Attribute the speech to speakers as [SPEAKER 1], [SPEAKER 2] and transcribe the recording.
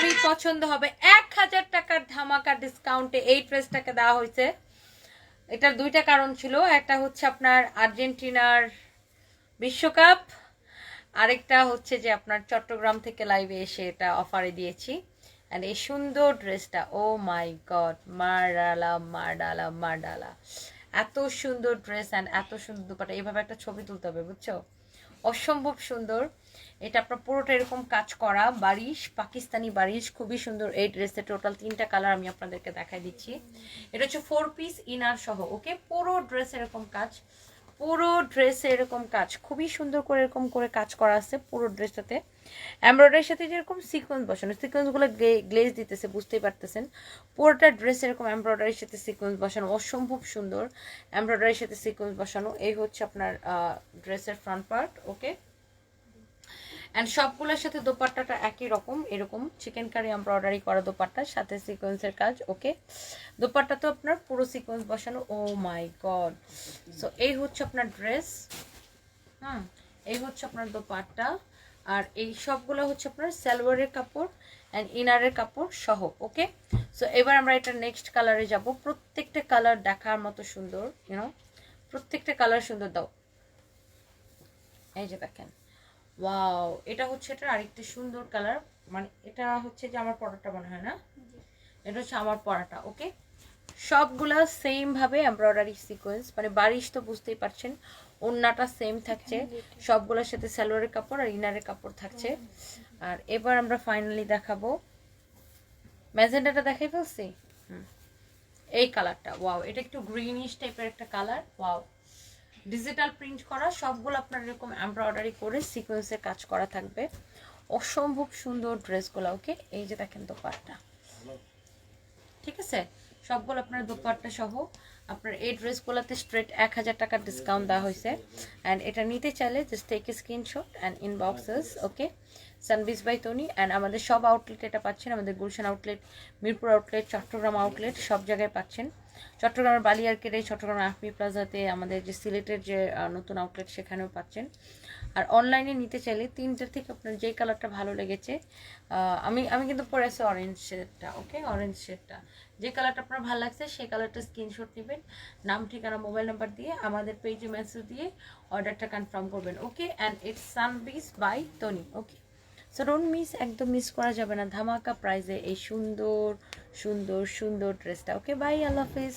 [SPEAKER 1] সবারই পছন্দ হবে। এক হাজার টাকার ধামাকা ডিসকাউন্টে এই ড্রেসটাকে দেওয়া হয়েছে। এটার দুইটা কারণ ছিল। একটা হচ্ছে আপনার আর্জেন্টিনার বিশ্বকাপ। আরেকটা হচ্ছে যে আপনার চট্টগ্রাম থেকে লাইভে এসে এটা অফারে দিয়েছি। অ্যান্ড এই সুন্দর ড্রেসটা ও মাই গড মারডালা মারডালা মারডালা এত সুন্দর ড্রেস অ্যান্ড এত সুন্দর দুপাটা। এইভাবে একটা ছবি তুলতে হবে, বুঝছ? অসম্ভব সুন্দর। এটা আপনার পুরোটা এরকম কাজ করা বারিশ, পাকিস্তানি বারিশ, খুবই সুন্দর এই ড্রেসের টোটাল তিনটা কালার আমি আপনাদেরকে দেখাই দিচ্ছি। এটা হচ্ছে ফোর পিস ইনার সহ ওকে পুরো ড্রেস এরকম কাজ, পুরো ড্রেসে এরকম কাজ, খুবই সুন্দর করে এরকম করে কাজ করা আছে পুরো ড্রেসটাতে এমব্রয়ডারির সাথে যেরকম সিকোয়েন্স বসানো সিকোয়েন্সগুলো গ্লেজ দিতেছে, বুঝতেই পারতেছেন। পুরোটা ড্রেস এরকম এমব্রয়ডারির সাথে সিকোয়েন্স বসানো, অসম্ভব সুন্দর এমব্রয়ডারির সাথে সিকোয়েন্স বসানো। এই হচ্ছে আপনার ড্রেসের ফ্রন্ট পার্ট ওকে অ্যান্ড সবগুলোর সাথে দোপাট্টাটা একই রকম, এরকম চিকেন কারি এমব্রয়ডারি করা দোপাট্টার সাথে সিকোয়েন্সের কাজ ওকে দোপাট্টা তো আপনার পুরো সিকোয়েন্স বসানো ও মাই গড সো এই হচ্ছে আপনার ড্রেস হুম, এই হচ্ছে আপনার দোপাট্টা, আর এই সবগুলো হচ্ছে আপনার সালোয়ারের কাপড় অ্যান্ড ইনারের কাপড় সহ ওকে সো এবার আমরা এটা নেক্সট কালারে যাব, প্রত্যেকটা কালার দেখার মতো সুন্দর ইউনো প্রত্যেকটা কালার সুন্দর, দাও। এই যে দেখেন ওয়াও এটা হচ্ছে এটার আরেকটা সুন্দর কালার মানে এটা হচ্ছে যে আমার পরাটা মনে হয় না? এটা হচ্ছে আমার পরাটা ওকে সবগুলা সেম ভাবে এমব্রয়ডারি সিকোয়েন্স মানে বারিশ তো বুঝতেই পারছেন ওন্নাটা সেম থাকছে সবগুলোর সাথে সালোয়ারের কাপড় আর ইনারের কাপড় থাকছে। আর এবার আমরা ফাইনালি দেখাবো ম্যাজেন্ডাটা দেখাই ফেলছি? হুম। এই কালারটা ওয়াও এটা একটু গ্রিনিশ টাইপের একটা কালার ওয়াও ডিজিটাল প্রিন্ট করা, সবগুলো আপনার এরকম এমব্রয়ডারি করে সিকোয়েন্সের কাজ করা থাকবে। অসম্ভব সুন্দর ড্রেসগুলো ওকে এই যে দেখেন দোপাট্টা। ঠিক আছে? সবগুলো আপনার দোপাট্টা সহ আপনার এই ড্রেসগুলোতে স্ট্রেট এক হাজার টাকার ডিসকাউন্ট দেওয়া হয়েছে। অ্যান্ড এটা নিতে চাইলে just take screenshot and inboxes okay সানবিস by Toni and আমাদের সব আউটলেট এটা পাচ্ছেন। আমাদের Gulshan outlet Mirpur outlet Chattogram outlet সব জায়গায় পাচ্ছেন। চট্টগ্রামের বালিয়ারকেটে চট্টগ্রাম আহমি প্লাজাতে আমাদের যে সিলেটের যে নতুন আউটলেট সেখানেও পাচ্ছেন। আর অনলাইনে নিতে চাইলে তিনটার থেকে আপনার যে কালারটা ভালো লেগেছে আমি আমি কিন্তু পরে আছি অরেঞ্জ শেডটা ওকে অরেঞ্জ শেডটা যে কালারটা আপনার ভালো লাগছে, সেই কালারটা স্ক্রিনশট নেবেন। নাম, ঠিকানা, মোবাইল নাম্বার দিয়ে আমাদের পেজে মেসেজ দিয়ে অর্ডারটা কনফার্ম করবেন okay and it's সানবিস by Tony okay so don't miss একদম মিস করা যাবে না। ধামাকা প্রাইজে এই সুন্দর সুন্দর সুন্দর ড্রেসটা ওকে বাই আল্লাহ হাফিজ।